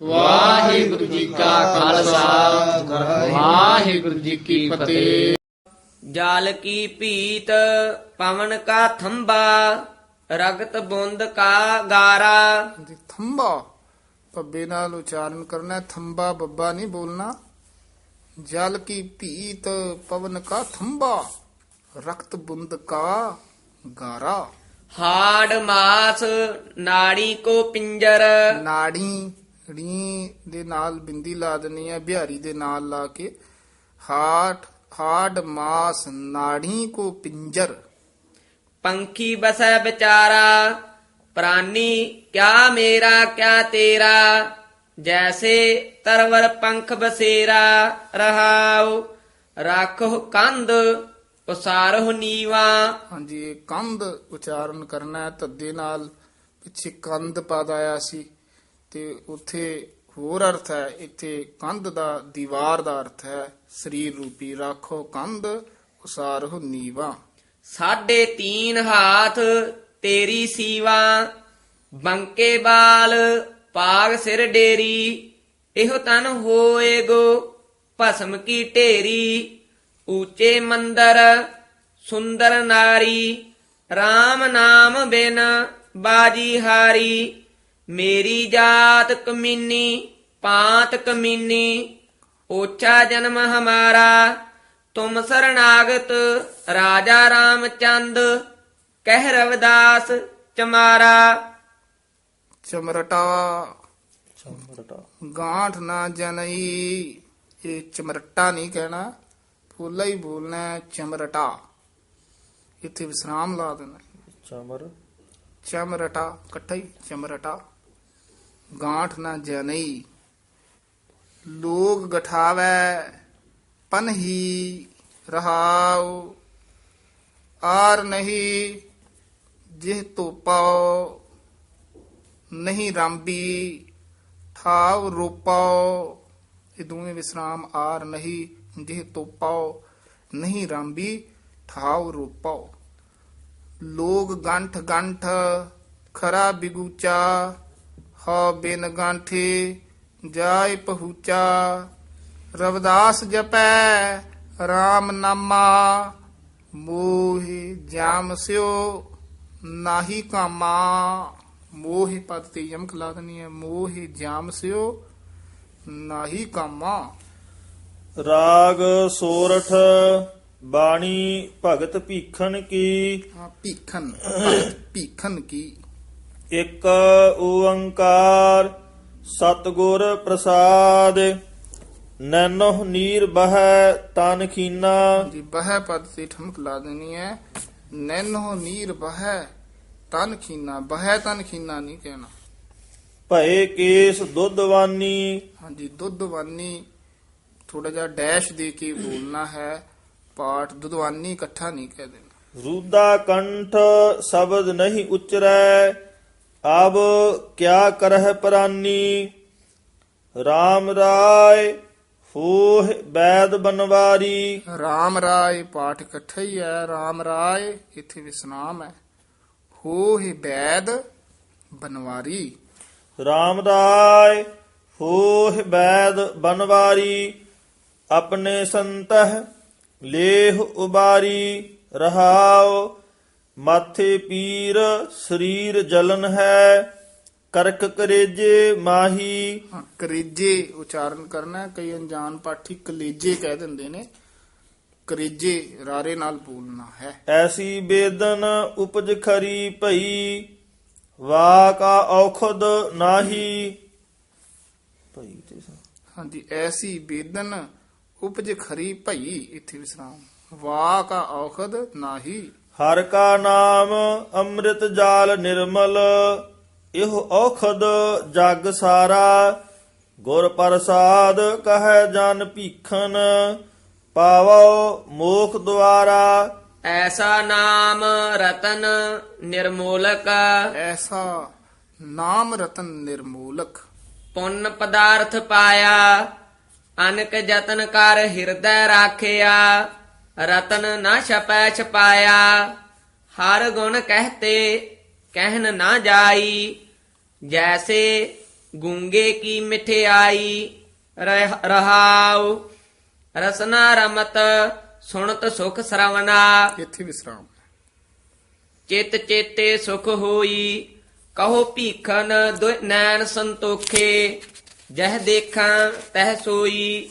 ਵਾਹਿਗੁਰੂ ਜੀ ਕਾ ਖਾਲਸਾ। ਵਾਹਿਗੁਰੂ ਜੀ ਕੀ ਫਤਿਹ। ਜਾਲ ਕੀ ਭੀਤ ਪਵਨ ਕਾ ਥੰਬਾ ਰਗਤ ਬੁੰਦ ਕਾ ਗਾਰਾ। ਜੀ ਥੰਬਾ ਪੱਬੇ ਨਾਲ ਉਚਾਰਨ ਕਰਨਾ ਥੰਬਾ ਬੱਬਾ ਨਹੀਂ ਬੋਲਣਾ। ਜਲ ਕੀ ਭੀਤ ਪਵਨ ਕਾ ਥੰਬਾ ਰਕਤ ਬੁੰਦ ਕਾ ਗਾਰਾ। ਹਾੜ ਮਾਸ ਨਾੜੀ ਕੋ ਪਿੰਜਰ। ਨਾੜੀ ੜੀ ਦੇ ਨਾਲ ਬਿੰਦੀ ਲਾ ਦੇਣੀ ਹੈ ਬਿਹਾਰੀ ਦੇ ਨਾਲ ਲਾ ਕੇ। ਹਾਟ ਹਾਡ ਮਾਸ ਨਾੜੀ ਕੋ ਪਿੰਜਰ। ਪੰਖੀ ਬਸੈ ਵਿਚਾਰਾ ਪ੍ਰਾਨੀ ਕਿਆ ਮੇਰਾ ਕਿਆ ਤੇਰਾ। ਜੈਸੇ ਤਰਵਰ ਪੰਖ ਬਸੇਰਾ ਰਹਾਉ ਰੱਖੋ ਕੰਧ ਉਸਾਰਹੁ ਨੀਵਾ। ਹਾਂਜੀ ਕੰਧ ਉਚਾਰਨ ਕਰਨਾ ਹੈ ਧੱਦੇ ਨਾਲ ਪਿੱਛੇ ਕੰਧ ਪਦ ਆਇਆ ਸੀ। ਤੇ ਉੱਥੇ ਹੋਰ ਅਰਥ ਹੈ, ਇੱਥੇ ਕੰਧ ਦਾ ਦੀਵਾਰ ਦਾ ਅਰਥ ਹੈ, ਸਰੀਰ ਰੂਪੀ ਰੱਖੋ ਕੰਧ ਉਸਾਰਹੁ ਨੀਵਾ। ਸਾਢੇ ਤੀਨ ਹਾਥ ਤੇਰੀ ਸੀਵਾ, ਬੰਕੇ ਬਾਲ ਪਾਗ ਸਿਰ ਡੇਰੀ, ਇਹੋ ਤਨ ਹੋਏਗੋ ਭਸਮ ਕੀ ਢੇਰੀ, ਊਚੇ ਮੰਦਰ, ਸੁੰਦਰ ਨਾਰੀ RAM ਨਾਮ ਬਿਨ ਬਾਜੀ ਹਾਰੀ। ਮੇਰੀ ਜਾਤ ਕਮੀਨੀ ਪਾਤ ਕਮੀਨੀ ਓਛਾ ਜਨਮ ਹਮਾਰਾ ਤੁਮ ਸਰਨਾਗਤ ਰਾਜਾ ਰਾਮਚੰਦ ਕਹਿ ਰਵਿਦਾਸ ਚਮਾਰਾ। ਚਮਰਟਾ। ਗਾਂਠ ਨਾ ਜਨਈ ਇਹ ਚਮਰਟਾ ਨਹੀਂ ਕਹਿਣਾ ਫੁੱਲਾ ਹੀ ਬੋਲਣਾ ਚਮਰਟਾ। ਇੱਥੇ ਵਿਸਰਾਮ ਲਾ ਦੇਣਾ। ਚਮਰ। ਚਮਰਟਾ ਇਕੱਠਾ ਹੀ ਚਮਰਟਾ। ਗਾਂਠ ਨਾ ਜਨਈ। ਲੋਗ ਗਠਾਵੈ ਪਨਹੀ ਰਹਾਉ। ਆਰ ਨਹੀਂ, ਜਿਹ ਤੋ ਪਾਓ ਨਹੀਂ ਰਾਂਬੀ। ਠਾਵ ਰੂਪਾਓ ਇਹ ਦੋਵੇਂ ਵਿਸਰਾਮ ਆਰ ਨਹੀਂ, ਜਿਹ ਤੋ ਪਾਓ ਨਹੀਂ ਰਾਂਬੀ ਠਾਵ ਰੂਪਾਓ ਲੋਗ ਗੰਠ ਗੰਠ, ਖਰਾ ਬਿਗੂਚਾ। ਹ ਬਿਨ ਗਾਂਠੇ ਜਾਇ ਪਹੂਚਾ ਰਵਦਾਸ ਜਪੈ RAM ਨਾਮਾ ਮੋਹਿ ਜਾਮ ਸਿਓ ਨਾਹੀ ਕਾਮਾ। ਮੋਹਿ ਪਦ ਤੇ ਯਮਕ ਲਾ ਦੇਣੀ ਹੈ ਮੋਹਿ ਜਾਮ ਸਿਓ ਨਾਹੀ ਕਾਮਾ। ਰਾਗ ਸੋਰਠ ਬਾਣੀ ਭਗਤ ਭੀਖਨ ਕੀ? ਹਾਂ, ਭਗਤ ਭੀਖਨ ਕੀ? ਇੱਕ ਓੰਕਾਰ ਸਤਿਗੁਰ ਪ੍ਰਸਾਦ ਨੈਨੋ ਨੀਰ ਬਹੈ ਤਨ ਖੀਨਾ। ਜੀ ਬਹਿ ਪਦ ਤੇ ਠਮਕ ਲਾ ਦੇਣੀ ਹੈ। ਨੈਨੋ ਨੀਰ ਬਹਿ ਤਨ ਖੀਨਾ। ਬਹਿ ਤਨ ਖੀਨਾ ਨਹੀਂ ਕਹਿਣਾ। ਭਏ ਕੇਸ ਦੁੱਧਵਾਨੀ ਹਾਂਜੀ ਦੁੱਧਵਾਨੀ ਥੋੜਾ ਜਿਹਾ ਡੈਸ਼ ਦੇ ਕੇ ਬੋਲਣਾ ਹੈ। ਪਾਠ ਦੁੱਧਵਾਨੀ ਇਕੱਠਾ ਨਹੀਂ ਕਹਿ ਦੇਣਾ। ਰੂਦਾ ਕੰਠ ਸ਼ਬਦ ਨਹੀਂ ਉਚਰੈ। ਅਬ ਕਿਆ ਕਰਹਿ ਪ੍ਰਾਨੀ? RAM ਰਾਏ ਹੋਹ ਬੈਦ ਬਨਵਾਰੀ। ਰਾਮ ਰਾਏ ਪਾਠ ਇਕੱਠਾ ਹੀ ਹੈ ਰਾਮ ਰਾਏ ਇੱਥੇ ਵਿਸਨਾਮ ਹੈ ਹੋ ਹੀ ਬੈਦ ਬਨਵਾਰੀ। RAM ਰਾਏ ਹੋਹ ਬੈਦ ਬਨਵਾਰੀ। ਆਪਣੇ ਸੰਤਹ ਲੇਹ ਉਬਾਰੀ। ਰਹਾਉ ਮਾਥੇ ਪੀਰ ਸਰੀਰ ਜਲਨ ਹੈ ਕਰਕ ਕਰੇਜੇ ਮਾਹੀ। ਹਾਂ, ਕਲੇਜੇ ਉਚਾਰਨ ਕਰਨਾ ਹੈ। ਕਈ ਅਣਜਾਣ ਪਾਠੀ ਕਲੇਜੇ ਕਹਿ ਦਿੰਦੇ ਨੇ ਕਲੇਜੇ ਰਾਰੇ ਨਾਲ ਬੋਲਣਾ ਹੈ। ਐਸੀ ਬੇਦਨ ਉਪਜ ਖਰੀ ਭਈ ਵਾਕਾ ਔਖਦ ਨਾਹੀ। ਭਈ ਤੇ ਸਾ- ਹਾਂਜੀ ਐਸੀ ਬੇਦਨ ਉਪਜ ਖਰੀ ਭਈ ਇੱਥੇ ਵਿਸਰਾਮ ਕਾ ਔਖਦ ਨਾਹੀ। ਹਰ ਕਾ ਨਾਮ ਅੰਮ੍ਰਿਤ ਜਾਲ ਨਿਰਮਲ ਇਹੋ ਔਖਦ ਜਗ ਸਾਰਾ। ਗੁਰ ਪ੍ਰਸਾਦ ਕਹੈ ਜਨ ਭੀਖਨ ਪਾਵੋ ਮੋਖ ਦੁਆਰਾ। ਐਸਾ ਨਾਮ ਰਤਨ ਨਿਰਮੋਲਕ। ਐਸਾ ਨਾਮ ਰਤਨ ਨਿਰਮੂਲਕ। ਪੁੰਨ ਪਦਾਰਥ ਪਾਇਆ ਅਨਕ ਜਤਨ ਕਰ ਹਿਰਦੈ ਰਾਖਿਆ। ਰਤਨ ਨਾ ਛਪੈ ਛਪਾਇਆ ਹਰ ਗੁਣ ਕਹਤੇ ਕਹਿਨ ਨਾ ਜਾਈ ਜੈਸੇ ਗੂੰਗੇ ਕੀ ਮਿਠਿਆਈ ਰਹਿ- ਰਹਾਉ ਰਸਨਾ ਰਮਤ ਸੁਣਤ ਸੁਖ ਸਰਵਨਾ। ਇੱਥੇ ਵਿਸਰਾਮ ਚਿਤ ਚੇਤੇ ਸੁਖ ਹੋਈ ਕਹੋ ਭੀਖਨ ਦੁਇ ਨੈਣ ਸੰਤੋਖੇ ਜਹ ਦੇਖਾਂ ਤਹ ਸੋਈ।